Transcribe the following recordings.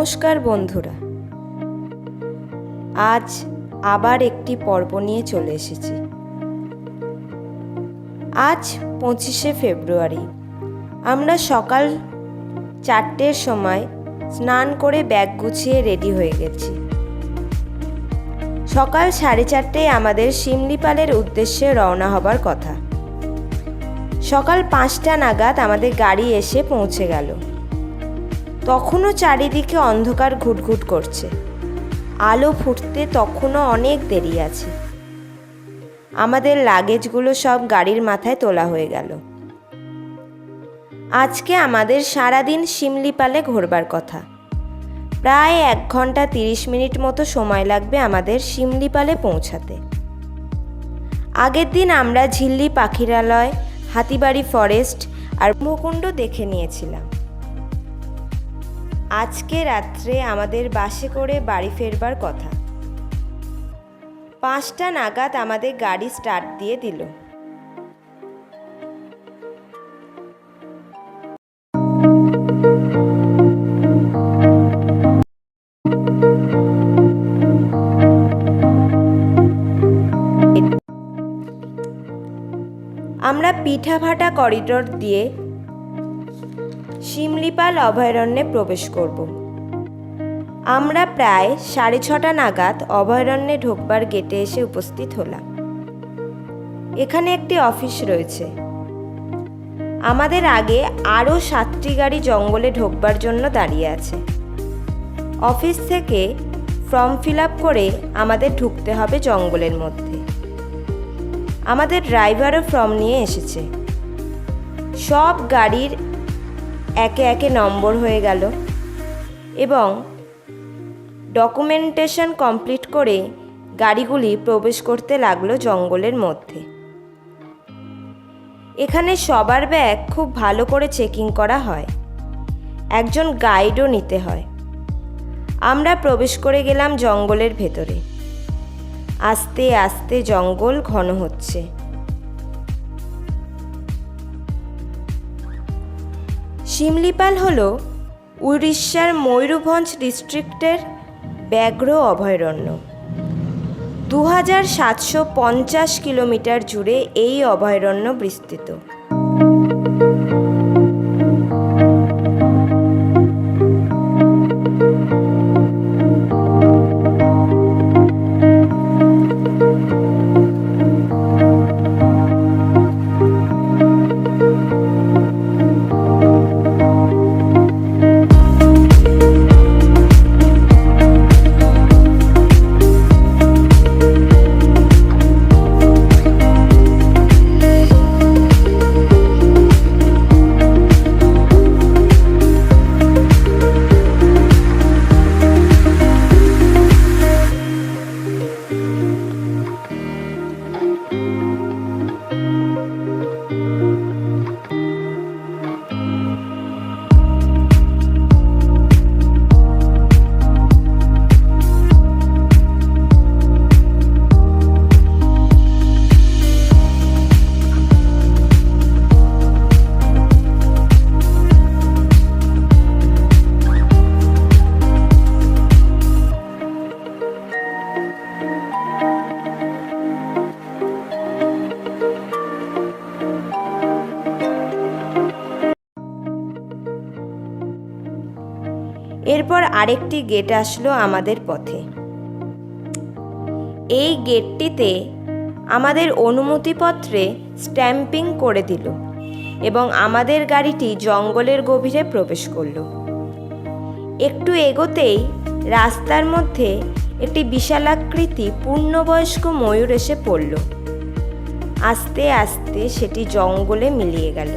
নমস্কার বন্ধুরা। আজ আবার একটি পর্ব নিয়ে চলে এসেছি। আজ পঁচিশে ফেব্রুয়ারি। আমরা সকাল চারটের সময় স্নান করে ব্যাগ গুছিয়ে রেডি হয়ে গেছি। সকাল সাড়ে চারটেয় আমাদের শিমলিপালের উদ্দেশ্যে রওনা হবার কথা। সকাল পাঁচটা নাগাদ আমাদের গাড়ি এসে পৌঁছে গেল। তখনও চারিদিকে অন্ধকার ঘুটঘুট করছে। আলো ফুটতে তখনও অনেক দেরি আছে। আমাদের লাগেজগুলো সব গাড়ির মাথায় তোলা হয়ে গেল। আজকে আমাদের সারাদিন শিমলিপালে ঘোরবার কথা। প্রায় এক ঘণ্টা তিরিশ মিনিট মতো সময় লাগবে আমাদের শিমলিপালে পৌঁছাতে। আগের দিন আমরা ঝিল্লি পাখিরালয়, হাতিবাড়ি ফরেস্ট আর মুকুণ্ড দেখে নিয়েছিলাম। আজকে রাত্রে আমাদের বাসে করে বাড়ি ফেরবার কথা। পাঁচটা নাগাদ আমাদের গাড়ি স্টার্ট দিয়ে দিল। আমরা পিঠাভাটা করিডোর দিয়ে শিমলিপাল অভয়ারণ্যে প্রবেশ করব। আমরা প্রায় সাড়ে ছটা নাগাদ অভয়ারণ্যে ঢোকবার গেটে এসে উপস্থিত হলাম। এখানে একটি অফিস রয়েছে। আমাদের আগে আরও সাতটি গাড়ি জঙ্গলে ঢোকবার জন্য দাঁড়িয়ে আছে। অফিস থেকে ফর্ম ফিল আপ করে আমাদের ঢুকতে হবে জঙ্গলের মধ্যে। আমাদের ড্রাইভারও ফর্ম নিয়ে এসেছে। সব গাড়ির একে একে নম্বর হয়ে গেল এবং ডকুমেন্টেশন কমপ্লিট করে গাড়িগুলি প্রবেশ করতে লাগল জঙ্গলের মধ্যে। এখানে সবার ব্যাগ খুব ভালো করে চেকিং করা হয়। একজন গাইডও নিতে হয়। আমরা প্রবেশ করে গেলাম জঙ্গলের ভেতরে। আস্তে আস্তে জঙ্গল ঘন হচ্ছে। শিমলিপাল হল উড়িষ্যার ময়ূরভঞ্জ ডিস্ট্রিক্টের ব্যাঘ্র অভয়ারণ্য। দু হাজার সাতশো পঞ্চাশ কিলোমিটার জুড়ে এই অভয়ারণ্য বিস্তৃত। আরেকটি গেট আসলো আমাদের পথে। এই গেটটিতে আমাদের অনুমতিপত্রে স্ট্যাম্পিং করে দিল এবং আমাদের গাড়িটি জঙ্গলের গভীরে প্রবেশ করল। একটু এগোতেই রাস্তার মধ্যে একটি বিশালাকৃতি পূর্ণবয়স্ক ময়ূর এসে পড়ল। আস্তে আস্তে সেটি জঙ্গলে মিলিয়ে গেল।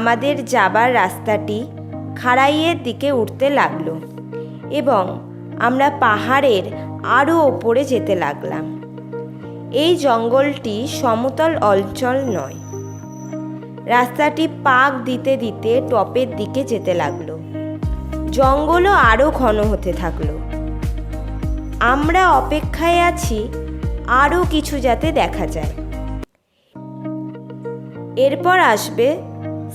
আমাদের যাবার রাস্তাটি খাড়াইয়ের দিকে উঠতে লাগল এবং আমরা পাহাড়ের আরও ওপরে যেতে লাগলাম। এই জঙ্গলটি সমতল অঞ্চল নয়। রাস্তাটি পাক দিতে দিতে টপের দিকে যেতে লাগল। জঙ্গলও আরও ঘন হতে থাকল। আমরা অপেক্ষায় আছি আরও কিছু যাতে দেখা যায়। এরপর আসবে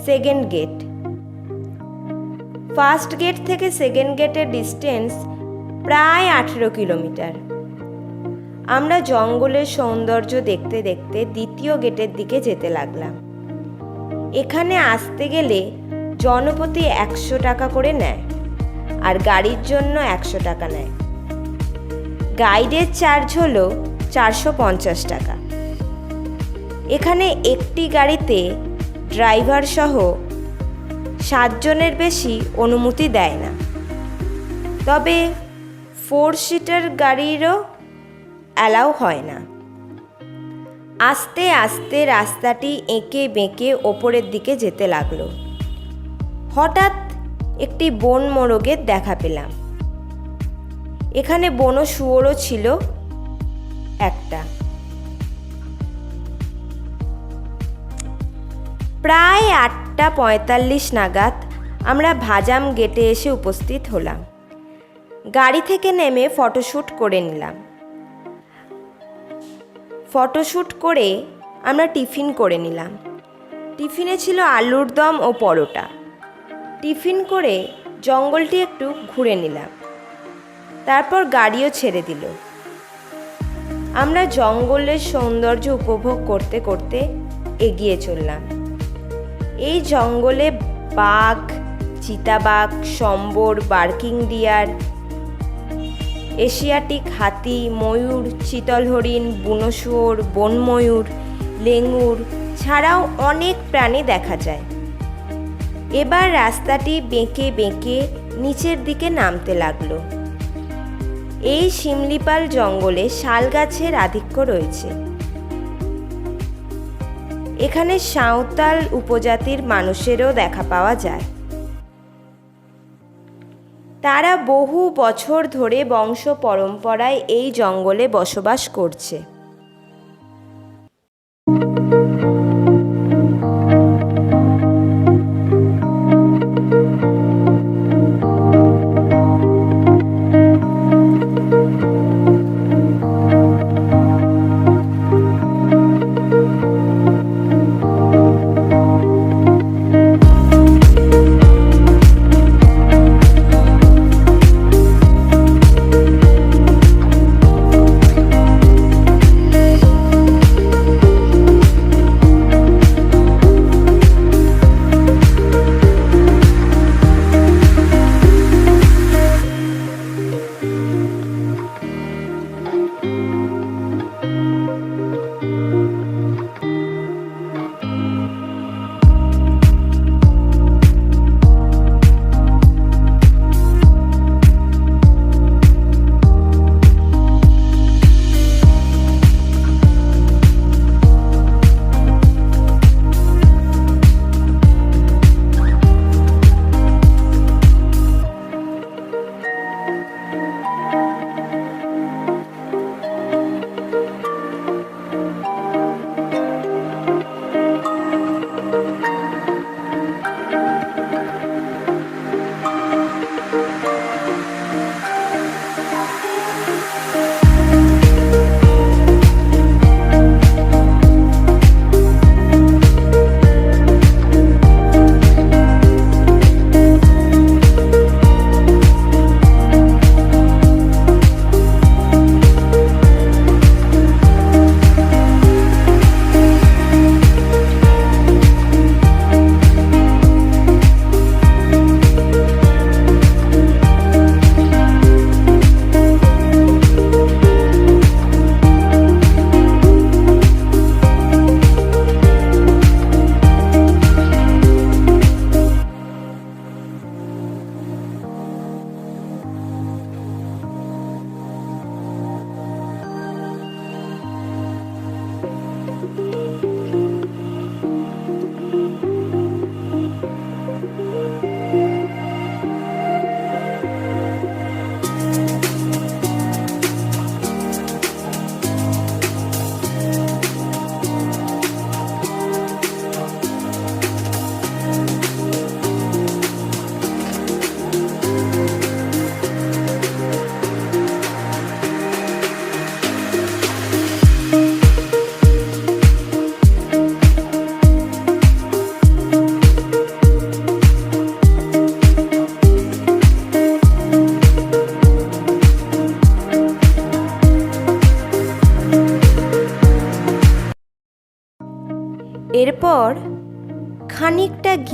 সেকেন্ড গেট। ফার্স্ট গেট থেকে সেকেন্ড গেটের ডিস্টেন্স প্রায় আঠেরো কিলোমিটার। আমরা জঙ্গলের সৌন্দর্য দেখতে দেখতে দ্বিতীয় গেটের দিকে যেতে লাগলাম। এখানে আসতে গেলে জনপ্রতি একশো টাকা করে নেয় আর গাড়ির জন্য একশো টাকা নেয়। গাইডের চার্জ হলো চারশো পঞ্চাশ টাকা। এখানে একটি গাড়িতে ড্রাইভার সহ সাতজনের বেশি অনুমতি দেয় না। তবে ফোর সিটার গাড়িরও অ্যালাউ হয় না। আস্তে আস্তে রাস্তাটি এঁকে বেঁকে ওপরের দিকে যেতে লাগল। হঠাৎ একটি বন মোরগের দেখা পেলাম। এখানে বন শুয়োরও ছিল একটা। প্রায় আটটা পঁয়তাল্লিশ নাগাদ আমরা ভাজাম গেটে এসে উপস্থিত হলাম। গাড়ি থেকে নেমে ফটোশ্যুট করে নিলাম। ফটোশ্যুট করে আমরা টিফিন করে নিলাম। টিফিনে ছিল আলুর দম ও পরোটা। টিফিন করে জঙ্গলটি একটু ঘুরে নিলাম। তারপর গাড়িও ছেড়ে দিল। আমরা জঙ্গলের সৌন্দর্য উপভোগ করতে করতে এগিয়ে চললাম। এই জঙ্গলে বাঘ, চিতাবাঘ, সম্বর, বার্কিং ডিয়ার, এশিয়াটিক হাতি, ময়ূর, চিতল হরিণ, বুনো শুয়োর বনময়ূর লেঙুর ছাড়াও অনেক প্রাণী দেখা যায়। এবার রাস্তাটি বেঁকে বেঁকে নিচের দিকে নামতে লাগল। এই শিমলিপাল জঙ্গলে শাল গাছের আধিক্য রয়েছে। এখানে সাঁওতাল উপজাতির মানুষেরও দেখা পাওয়া যায়। তারা বহু বছর ধরে বংশ পরম্পরায় এই জঙ্গলে বসবাস করছে।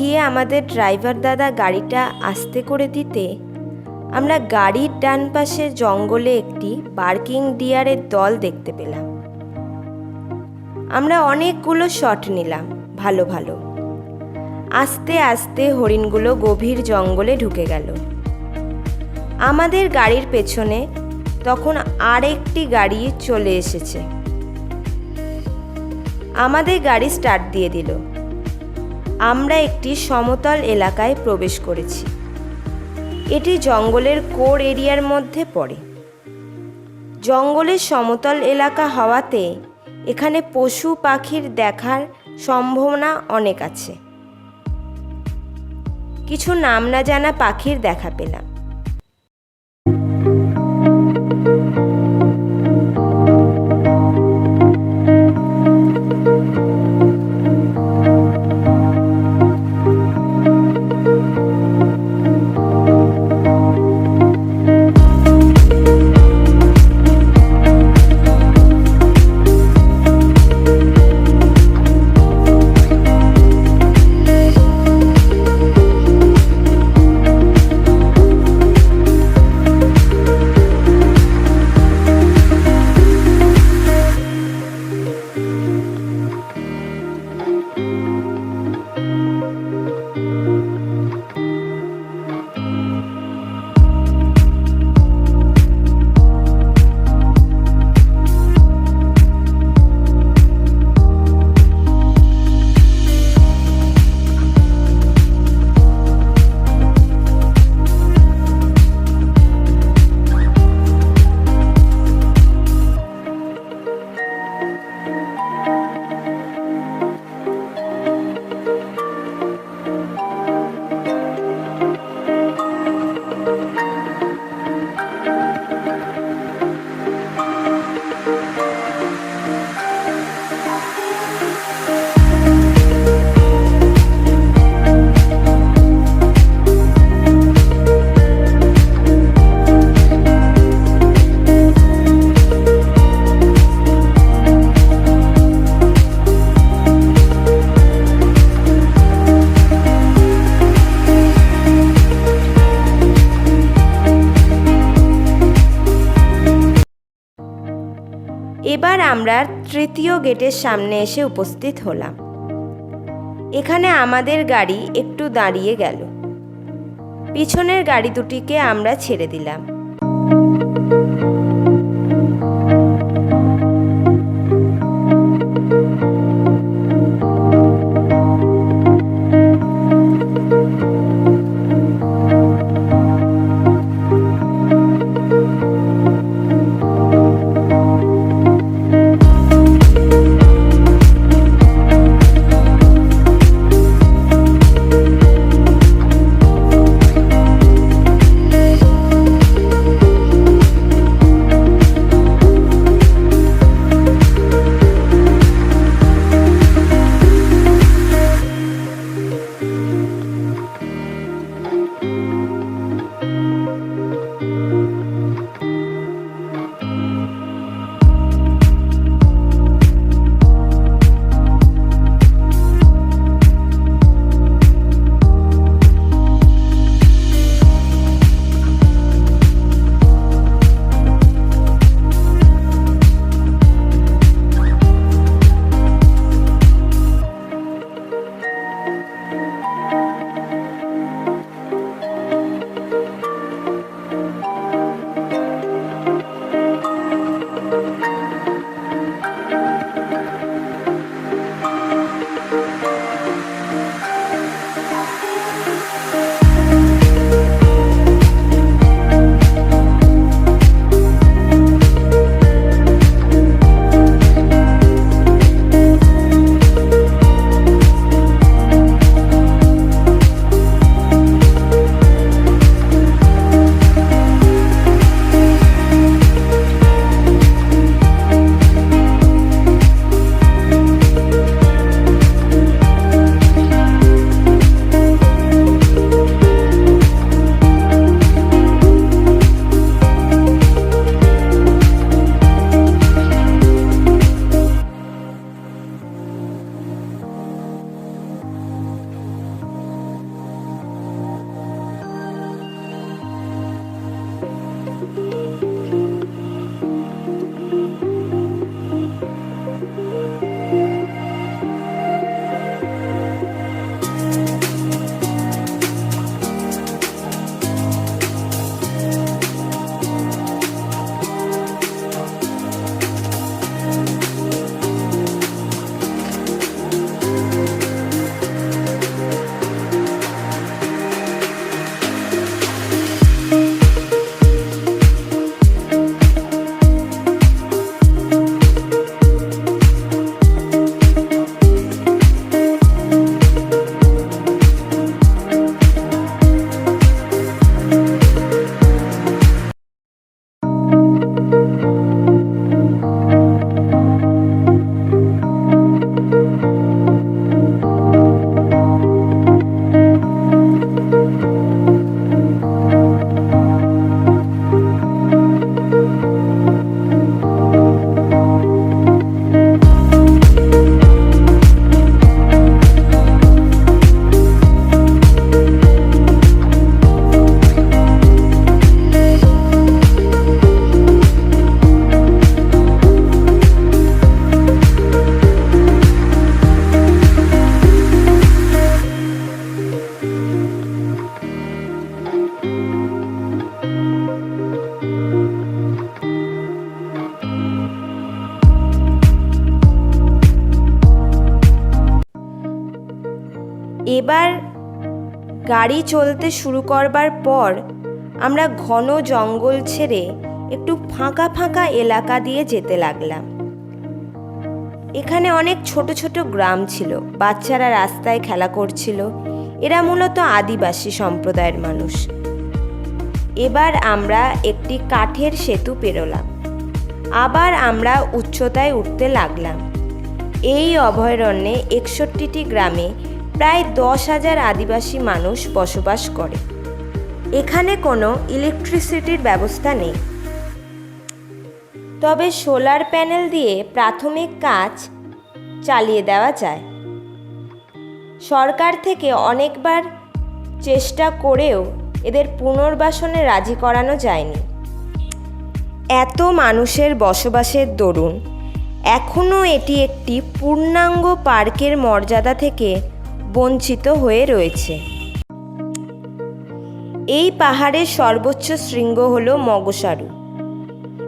গিয়ে আমাদের ড্রাইভার দাদা গাড়িটা আস্তে করে দিতে। আমরা গাড়ির ডান পাশে জঙ্গলে একটি পার্কিং ডিয়ারের দল দেখতে পেলাম। আমরা অনেকগুলো শট নিলাম, ভালো ভালো। আস্তে আস্তে হরিণগুলো গভীর জঙ্গলে ঢুকে গেল। আমাদের গাড়ির পেছনে তখন আরেকটি গাড়ি চলে এসেছে। আমাদের গাড়ি স্টার্ট দিয়ে দিল। আমরা একটি সমতল এলাকায় প্রবেশ করেছি। এটি জঙ্গলের কোর এরিয়ার মধ্যে পড়ে। জঙ্গলের সমতল এলাকা হওয়াতে এখানে পশু পাখির দেখার সম্ভাবনা অনেক আছে। কিছু নাম না জানা পাখির দেখা পেলাম। এবার আমরা তৃতীয় গেটের সামনে এসে উপস্থিত হলাম। এখানে আমাদের গাড়ি একটু দাঁড়িয়ে গেল। পিছনের গাড়ি দুটিকে আমরা ছেড়ে দিলাম। গাড়ি চলতে শুরু করবার পর আমরা ঘন জঙ্গল ছেড়ে একটু ফাঁকা ফাঁকা এলাকা দিয়ে যেতে লাগলাম। এখানে অনেক ছোট ছোট গ্রাম ছিল, বাচ্চারা রাস্তায় খেলা করছিল, এরা মূলত আদিবাসী সম্প্রদায়ের মানুষ। এবার আমরা একটি কাঠের সেতু পেরোলাম। আবার আমরা উচ্চতায় উঠতে লাগলাম। এই অভয়ারণ্যে একষট্টিটি গ্রামে প্রায় দশ হাজার আদিবাসী মানুষ বসবাস করে। এখানে কোনো ইলেকট্রিসিটির ব্যবস্থা নেই। তবে সোলার প্যানেল দিয়ে প্রাথমিক কাজ চালিয়ে দেওয়া যায়। সরকার থেকে অনেকবার চেষ্টা করেও এদের পুনর্বাসনে রাজি করানো যায়নি। এত মানুষের বসবাসের দরুন এখনও এটি একটি পূর্ণাঙ্গ পার্কের মর্যাদা থেকে বঞ্চিত হয়ে রয়েছে। এই পাহাড়ের সর্বোচ্চ শৃঙ্গ হল মগসারু।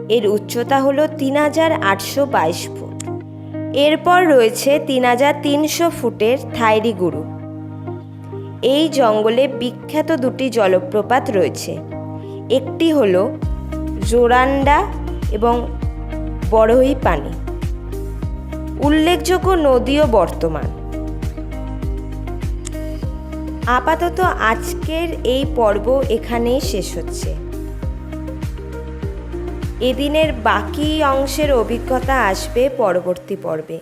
এর উচ্চতা হল তিন হাজার আটশো বাইশ ফুট। এরপর রয়েছে তিন হাজার তিনশো ফুটের থাইরিগুরু এই জঙ্গলে বিখ্যাত দুটি জলপ্রপাত রয়েছে। একটি হল জোরান্ডা এবং বড়ই পানি উল্লেখযোগ্য নদীও বর্তমান। আপাতত আজকের এই পর্ব এখানেই শেষ হচ্ছে। এদিনের বাকি অংশের অভিজ্ঞতা আসবে পরবর্তী পর্বে।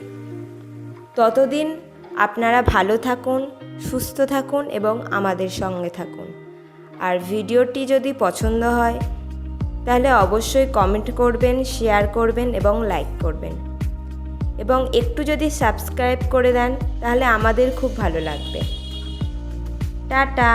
ততদিন আপনারা ভালো থাকুন, সুস্থ থাকুন এবং আমাদের সঙ্গে থাকুন। আর ভিডিওটি যদি পছন্দ হয়, তাহলে অবশ্যই কমেন্ট করবেন, শেয়ার করবেন এবং লাইক করবেন। এবং একটু যদি সাবস্ক্রাইব করে দেন, তাহলে আমাদের খুব ভালো লাগবে। টাটা